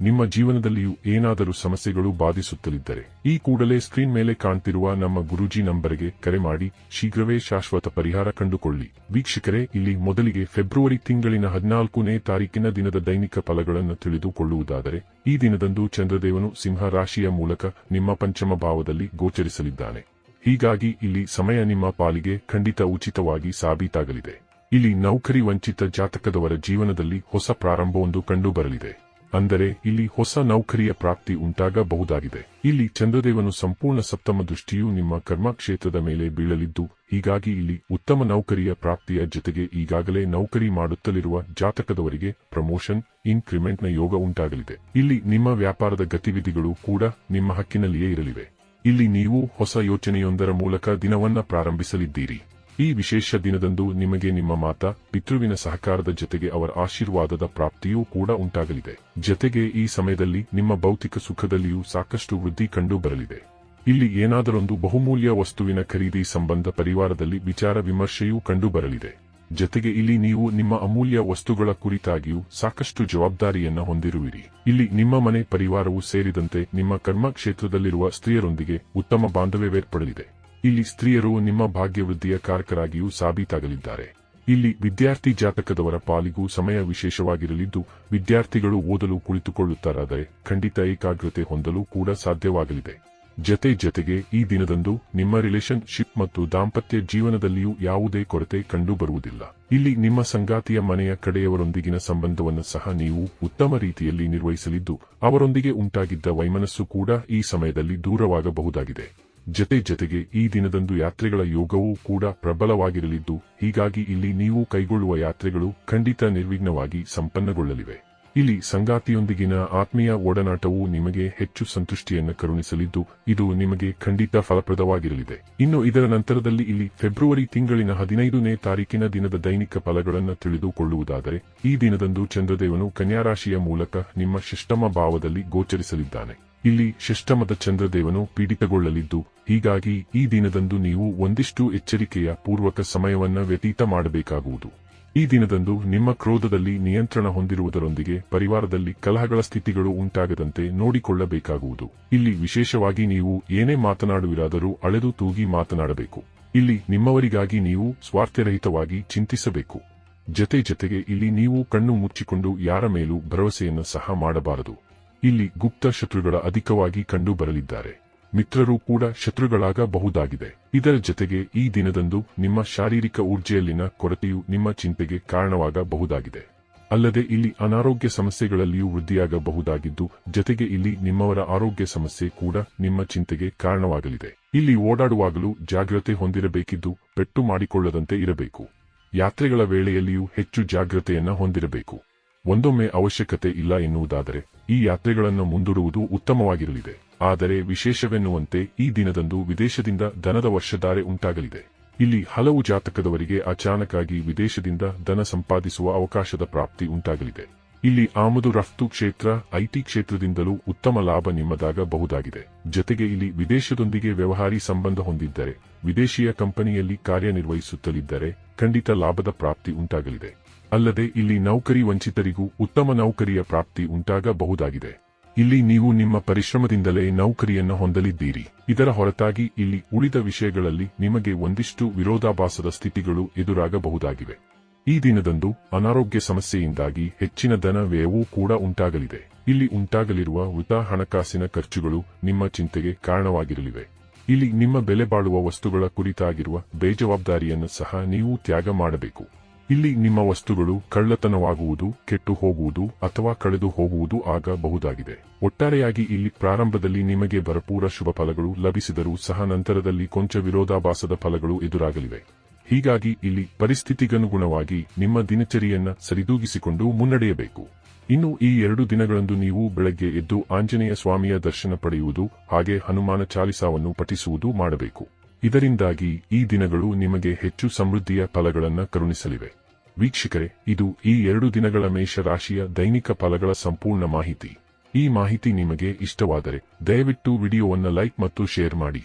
ನಿಮ್ಮ ಜೀವನದಲ್ಲಿಯೂ ಏನಾದರೂ ಸಮಸ್ಯೆಗಳು ಬಾಧಿಸುತ್ತಲಿದ್ದರೆ, ಈ ಕೂಡಲೇ ಸ್ಕ್ರೀನ್ ಮೇಲೆ ಕಾಣ್ತಿರುವ ನಮ್ಮ ಗುರೂಜಿ ನಂಬರ್ಗೆ ಕರೆ ಮಾಡಿ, ಶೀಘ್ರವೇ ಶಾಶ್ವತ ಪರಿಹಾರ ಕಂಡುಕೊಳ್ಳಿ. ವೀಕ್ಷಕರೇ, ಇಲ್ಲಿ ಮೊದಲಿಗೆ ಫೆಬ್ರವರಿ ತಿಂಗಳಿನ ಹದಿನಾಲ್ಕನೇ ತಾರೀಕಿನ ದಿನದ ದೈನಿಕ ಫಲಗಳನ್ನು ತಿಳಿದುಕೊಳ್ಳುವುದಾದರೆ, ಈ ದಿನದಂದು ಚಂದ್ರದೇವನು ಸಿಂಹ ರಾಶಿಯ ಮೂಲಕ ನಿಮ್ಮ ಪಂಚಮ ಭಾವದಲ್ಲಿ ಗೋಚರಿಸಲಿದ್ದಾನೆ. ಹೀಗಾಗಿ ಇಲ್ಲಿ ಸಮಯ ನಿಮ್ಮ ಪಾಲಿಗೆ ಖಂಡಿತ ಉಚಿತವಾಗಿ ಸಾಬೀತಾಗಲಿದೆ. ಇಲ್ಲಿ ನೌಕರಿ ವಂಚಿತ ಜಾತಕದವರ ಜೀವನದಲ್ಲಿ ಹೊಸ ಪ್ರಾರಂಭವೊಂದು ಕಂಡುಬರಲಿದೆ. ಅಂದರೆ ಇಲ್ಲಿ ಹೊಸ ನೌಕರಿಯ ಪ್ರಾಪ್ತಿ ಉಂಟಾಗಬಹುದಾಗಿದೆ. ಇಲ್ಲಿ ಚಂದ್ರದೇವನು ಸಂಪೂರ್ಣ ಸಪ್ತಮ ದೃಷ್ಟಿಯು ನಿಮ್ಮ ಕರ್ಮಕ್ಷೇತ್ರದ ಮೇಲೆ ಬೀಳಲಿದ್ದು, ಹೀಗಾಗಿ ಇಲ್ಲಿ ಉತ್ತಮ ನೌಕರಿಯ ಪ್ರಾಪ್ತಿಯ ಜೊತೆಗೆ ಈಗಾಗಲೇ ನೌಕರಿ ಮಾಡುತ್ತಲಿರುವ ಜಾತಕದವರಿಗೆ ಪ್ರಮೋಷನ್, ಇನ್ಕ್ರಿಮೆಂಟ್ನ ಯೋಗ ಉಂಟಾಗಲಿದೆ. ಇಲ್ಲಿ ನಿಮ್ಮ ವ್ಯಾಪಾರದ ಗತಿವಿಧಿಗಳು ಕೂಡ ನಿಮ್ಮ ಹಕ್ಕಿನಲ್ಲಿಯೇ ಇರಲಿವೆ. ಇಲ್ಲಿ ನೀವು ಹೊಸ ಯೋಚನೆಯೊಂದರ ಮೂಲಕ ದಿನವನ್ನ ಪ್ರಾರಂಭಿಸಲಿದ್ದೀರಿ. ಈ ವಿಶೇಷ ದಿನದಂದು ನಿಮಗೆ ನಿಮ್ಮ ಮಾತಾ, ಪಿತೃವಿನ ಸಹಕಾರದ ಜೊತೆಗೆ ಅವರ ಆಶೀರ್ವಾದದ ಪ್ರಾಪ್ತಿಯೂ ಕೂಡ ಉಂಟಾಗಲಿದೆ. ಜೊತೆಗೆ ಈ ಸಮಯದಲ್ಲಿ ನಿಮ್ಮ ಭೌತಿಕ ಸುಖದಲ್ಲಿಯೂ ಸಾಕಷ್ಟು ವೃದ್ಧಿ ಕಂಡು ಬರಲಿದೆ. ಇಲ್ಲಿ ಏನಾದರೊಂದು ಬಹುಮೂಲ್ಯ ವಸ್ತುವಿನ ಖರೀದಿ ಸಂಬಂಧ ಪರಿವಾರದಲ್ಲಿ ವಿಚಾರ ವಿಮರ್ಶೆಯೂ ಕಂಡು ಬರಲಿದೆ. ಜೊತೆಗೆ ಇಲ್ಲಿ ನೀವು ನಿಮ್ಮ ಅಮೂಲ್ಯ ವಸ್ತುಗಳ ಕುರಿತಾಗಿಯೂ ಸಾಕಷ್ಟು ಜವಾಬ್ದಾರಿಯನ್ನ ಹೊಂದಿರುವಿರಿ. ಇಲ್ಲಿ ನಿಮ್ಮ ಮನೆ ಪರಿವಾರವು ಸೇರಿದಂತೆ ನಿಮ್ಮ ಕರ್ಮ ಕ್ಷೇತ್ರದಲ್ಲಿರುವ ಸ್ತ್ರೀಯರೊಂದಿಗೆ ಉತ್ತಮ ಬಾಂಧವ್ಯವೇರ್ಪಡಲಿದೆ. ಇಲ್ಲಿ ಸ್ತ್ರೀಯರು ನಿಮ್ಮ ಭಾಗ್ಯವೃದ್ಧಿಯ ಕಾರಕರಾಗಿಯೂ ಸಾಬೀತಾಗಲಿದ್ದಾರೆ. ಇಲ್ಲಿ ವಿದ್ಯಾರ್ಥಿ ಜಾತಕದವರ ಪಾಲಿಗೂ ಸಮಯ ವಿಶೇಷವಾಗಿರಲಿದ್ದು, ವಿದ್ಯಾರ್ಥಿಗಳು ಓದಲು ಕುಳಿತುಕೊಳ್ಳುತ್ತಾರಾದರೆ ಖಂಡಿತ ಏಕಾಗ್ರತೆ ಹೊಂದಲು ಕೂಡ ಸಾಧ್ಯವಾಗಲಿದೆ. ಜತೆ ಜತೆಗೆ ಈ ದಿನದಂದು ನಿಮ್ಮ ರಿಲೇಶನ್ಶಿಪ್ ಮತ್ತು ದಾಂಪತ್ಯ ಜೀವನದಲ್ಲಿಯೂ ಯಾವುದೇ ಕೊರತೆ ಕಂಡುಬರುವುದಿಲ್ಲ. ಇಲ್ಲಿ ನಿಮ್ಮ ಸಂಗಾತಿಯ ಮನೆಯ ಕಡೆಯವರೊಂದಿಗಿನ ಸಂಬಂಧವನ್ನು ಸಹ ನೀವು ಉತ್ತಮ ರೀತಿಯಲ್ಲಿ ನಿರ್ವಹಿಸಲಿದ್ದು, ಅವರೊಂದಿಗೆ ಉಂಟಾಗಿದ್ದ ವೈಮನಸ್ಸು ಕೂಡ ಈ ಸಮಯದಲ್ಲಿ ದೂರವಾಗಬಹುದಾಗಿದೆ. ಜತೆ ಜತೆಗೆ ಈ ದಿನದಂದು ಯಾತ್ರೆಗಳ ಯೋಗವೂ ಕೂಡ ಪ್ರಬಲವಾಗಿರಲಿದ್ದು, ಹೀಗಾಗಿ ಇಲ್ಲಿ ನೀವು ಕೈಗೊಳ್ಳುವ ಯಾತ್ರೆಗಳು ಖಂಡಿತ ನಿರ್ವಿಘ್ನವಾಗಿ ಸಂಪನ್ನಗೊಳ್ಳಲಿವೆ. ಇಲ್ಲಿ ಸಂಗಾತಿಯೊಂದಿಗಿನ ಆತ್ಮೀಯ ಒಡನಾಟವು ನಿಮಗೆ ಹೆಚ್ಚು ಸಂತುಷ್ಟಿಯನ್ನು ಕರುಣಿಸಲಿದ್ದು, ಇದು ನಿಮಗೆ ಖಂಡಿತ ಫಲಪ್ರದವಾಗಿರಲಿದೆ. ಇನ್ನು ಇದರ ನಂತರದಲ್ಲಿ ಇಲ್ಲಿ ಫೆಬ್ರವರಿ ತಿಂಗಳಿನ ಹದಿನೈದನೇ ತಾರೀಕಿನ ದಿನದ ದೈನಿಕ ಫಲಗಳನ್ನು ತಿಳಿದುಕೊಳ್ಳುವುದಾದರೆ, ಈ ದಿನದಂದು ಚಂದ್ರದೇವನು ಕನ್ಯಾರಾಶಿಯ ಮೂಲಕ ನಿಮ್ಮ ಶಿಷ್ಟಮ ಭಾವದಲ್ಲಿ ಗೋಚರಿಸಲಿದ್ದಾನೆ. ಇಲ್ಲಿ ಶಿಷ್ಟಮದ ಚಂದ್ರದೇವನು ಪೀಡಿತಗೊಳ್ಳಲಿದ್ದು, ಹೀಗಾಗಿ ಈ ದಿನದಂದು ನೀವು ಒಂದಿಷ್ಟು ಎಚ್ಚರಿಕೆಯ ಪೂರ್ವಕ ಸಮಯವನ್ನ ವ್ಯತೀತ ಮಾಡಬೇಕಾಗುವುದು. ಈ ದಿನದಂದು ನಿಮ್ಮ ಕ್ರೋಧದಲ್ಲಿ ನಿಯಂತ್ರಣ ಹೊಂದಿರುವುದರೊಂದಿಗೆ ಪರಿವಾರದಲ್ಲಿ ಕಲಹಗಳ ಸ್ಥಿತಿಗಳು ಉಂಟಾಗದಂತೆ ನೋಡಿಕೊಳ್ಳಬೇಕಾಗುವುದು. ಇಲ್ಲಿ ವಿಶೇಷವಾಗಿ ನೀವು ಏನೇ ಮಾತನಾಡುವಿರಾದರೂ ಅಳೆದು ತೂಗಿ ಮಾತನಾಡಬೇಕು. ಇಲ್ಲಿ ನಿಮ್ಮವರಿಗಾಗಿ ನೀವು ಸ್ವಾರ್ಥರಹಿತವಾಗಿ ಚಿಂತಿಸಬೇಕು. ಜತೆ ಜತೆಗೆ ಇಲ್ಲಿ ನೀವು ಕಣ್ಣು ಮುಚ್ಚಿಕೊಂಡು ಯಾರ ಮೇಲೂ ಭರವಸೆಯನ್ನು ಸಹ ಮಾಡಬಾರದು. ಇಲ್ಲಿ ಗುಪ್ತ ಶತ್ರುಗಳ ಅಧಿಕವಾಗಿ ಕಂಡು ಬರಲಿದ್ದಾರೆ. ಮಿತ್ರರು ಕೂಡ ಶತ್ರುಗಳಾಗಬಹುದಾಗಿದೆ. ಇದರ ಜೊತೆಗೆ ಈ ದಿನದಂದು ನಿಮ್ಮ ಶಾರೀರಿಕ ಊರ್ಜೆಯಲ್ಲಿನ ಕೊರತೆಯು ನಿಮ್ಮ ಚಿಂತೆಗೆ ಕಾರಣವಾಗಬಹುದಾಗಿದೆ. ಅಲ್ಲದೆ ಇಲ್ಲಿ ಅನಾರೋಗ್ಯ ಸಮಸ್ಯೆಗಳಲ್ಲಿಯೂ ವೃದ್ಧಿಯಾಗಬಹುದಾಗಿದ್ದು, ಜೊತೆಗೆ ಇಲ್ಲಿ ನಿಮ್ಮವರ ಆರೋಗ್ಯ ಸಮಸ್ಯೆ ಕೂಡ ನಿಮ್ಮ ಚಿಂತೆಗೆ ಕಾರಣವಾಗಲಿದೆ. ಇಲ್ಲಿ ಓಡಾಡುವಾಗಲೂ ಜಾಗ್ರತೆ ಹೊಂದಿರಬೇಕಿದ್ದು, ಪೆಟ್ಟು ಮಾಡಿಕೊಳ್ಳದಂತೆ ಇರಬೇಕು. ಯಾತ್ರೆಗಳ ವೇಳೆಯಲ್ಲಿಯೂ ಹೆಚ್ಚು ಜಾಗ್ರತೆಯನ್ನ ಹೊಂದಿರಬೇಕು. ಒಂದೊಮ್ಮೆ ಅವಶ್ಯಕತೆ ಇಲ್ಲ ಎನ್ನುವುದಾದರೆ ಈ ಯಾತ್ರೆಗಳನ್ನು ಮುಂದೂಡುವುದು ಉತ್ತಮವಾಗಿರಲಿದೆ. ಆದರೆ ವಿಶೇಷವೆನ್ನುವಂತೆ ಈ ದಿನದಂದು ವಿದೇಶದಿಂದ ಧನದ ವರ್ಷಧಾರೆ ಉಂಟಾಗಲಿದೆ. ಇಲ್ಲಿ ಹಲವು ಜಾತಕದವರಿಗೆ ಅಚಾನಕ್ಕಾಗಿ ವಿದೇಶದಿಂದ ಧನ ಸಂಪಾದಿಸುವ ಅವಕಾಶದ ಪ್ರಾಪ್ತಿ ಉಂಟಾಗಲಿದೆ. ಇಲ್ಲಿ ಆಮದು ರಫ್ತು ಕ್ಷೇತ್ರ, ಐಟಿ ಕ್ಷೇತ್ರದಿಂದಲೂ ಉತ್ತಮ ಲಾಭ ನಿಮ್ಮದಾಗಬಹುದಾಗಿದೆ. ಜೊತೆಗೆ ಇಲ್ಲಿ ವಿದೇಶದೊಂದಿಗೆ ವ್ಯವಹಾರಿ ಸಂಬಂಧ ಹೊಂದಿದ್ದರೆ, ವಿದೇಶಿಯ ಕಂಪನಿಯಲ್ಲಿ ಕಾರ್ಯನಿರ್ವಹಿಸುತ್ತಲಿದ್ದರೆ ಖಂಡಿತ ಲಾಭದ ಪ್ರಾಪ್ತಿ ಉಂಟಾಗಲಿದೆ. ಅಲ್ಲದೆ ಇಲ್ಲಿ ನೌಕರಿ ವಂಚಿತರಿಗೂ ಉತ್ತಮ ನೌಕರಿಯ ಪ್ರಾಪ್ತಿ ಉಂಟಾಗಬಹುದಾಗಿದೆ. ಇಲ್ಲಿ ನೀವು ನಿಮ್ಮ ಪರಿಶ್ರಮದಿಂದಲೇ ನೌಕರಿಯನ್ನು ಹೊಂದಲಿದ್ದೀರಿ. ಇದರ ಹೊರತಾಗಿ ಇಲ್ಲಿ ಉಳಿದ ವಿಷಯಗಳಲ್ಲಿ ನಿಮಗೆ ಒಂದಿಷ್ಟು ವಿರೋಧಾಭಾಸದ ಸ್ಥಿತಿಗಳು ಎದುರಾಗಬಹುದಾಗಿವೆ. ಈ ದಿನದಂದು ಅನಾರೋಗ್ಯ ಸಮಸ್ಯೆಯಿಂದಾಗಿ ಹೆಚ್ಚಿನ ಧನ ವ್ಯಯವೂ ಕೂಡ ಉಂಟಾಗಲಿದೆ. ಇಲ್ಲಿ ಉಂಟಾಗಲಿರುವ ವೃತ ಹಣಕಾಸಿನ ಖರ್ಚುಗಳು ನಿಮ್ಮ ಚಿಂತೆಗೆ ಕಾರಣವಾಗಿರಲಿವೆ. ಇಲ್ಲಿ ನಿಮ್ಮ ಬೆಲೆ ಬಾಳುವ ವಸ್ತುಗಳ ಕುರಿತಾಗಿರುವ ಬೇಜವಾಬ್ದಾರಿಯನ್ನು ಸಹ ನೀವು ತ್ಯಾಗ ಮಾಡಬೇಕು. ಇಲ್ಲಿ ನಿಮ್ಮ ವಸ್ತುಗಳು ಕಳ್ಳತನವಾಗುವುದು, ಕೆಟ್ಟು ಹೋಗುವುದು ಅಥವಾ ಕಳೆದು ಹೋಗುವುದು ಆಗಬಹುದಾಗಿದೆ. ಒಟ್ಟಾರೆಯಾಗಿ ಇಲ್ಲಿ ಪ್ರಾರಂಭದಲ್ಲಿ ನಿಮಗೆ ಭರಪೂರ ಶುಭ ಫಲಗಳು ಲಭಿಸಿದರೂ ಸಹ ನಂತರದಲ್ಲಿ ಕೊಂಚ ವಿರೋಧಾಭಾಸದ ಫಲಗಳು ಎದುರಾಗಲಿವೆ. ಹೀಗಾಗಿ ಇಲ್ಲಿ ಪರಿಸ್ಥಿತಿಗನುಗುಣವಾಗಿ ನಿಮ್ಮ ದಿನಚರಿಯನ್ನ ಸರಿದೂಗಿಸಿಕೊಂಡು ಮುನ್ನಡೆಯಬೇಕು. ಇನ್ನು ಈ ಎರಡು ದಿನಗಳಂದು ನೀವು ಬೆಳಗ್ಗೆ ಎದ್ದು ಆಂಜನೇಯ ಸ್ವಾಮಿಯ ದರ್ಶನ ಪಡೆಯುವುದು ಹಾಗೆ ಹನುಮಾನ ಚಾಲಿಸಾವನ್ನು ಪಠಿಸುವುದು ಮಾಡಬೇಕು. ಇದರಿಂದಾಗಿ ಈ ದಿನಗಳು ನಿಮಗೆ ಹೆಚ್ಚು ಸಮೃದ್ಧಿಯ ಫಲಗಳನ್ನು ಕರುಣಿಸಲಿವೆ. ವೀಕ್ಷಕರೇ, ಇದು ಈ ಎರಡು ದಿನಗಳ ಮೇಷರಾಶಿಯ ದೈನಿಕ ಫಲಗಳ ಸಂಪೂರ್ಣ ಮಾಹಿತಿ. ಈ ಮಾಹಿತಿ ನಿಮಗೆ ಇಷ್ಟವಾದರೆ ದಯವಿಟ್ಟು ವಿಡಿಯೋವನ್ನು ಲೈಕ್ ಮತ್ತು ಶೇರ್ ಮಾಡಿ.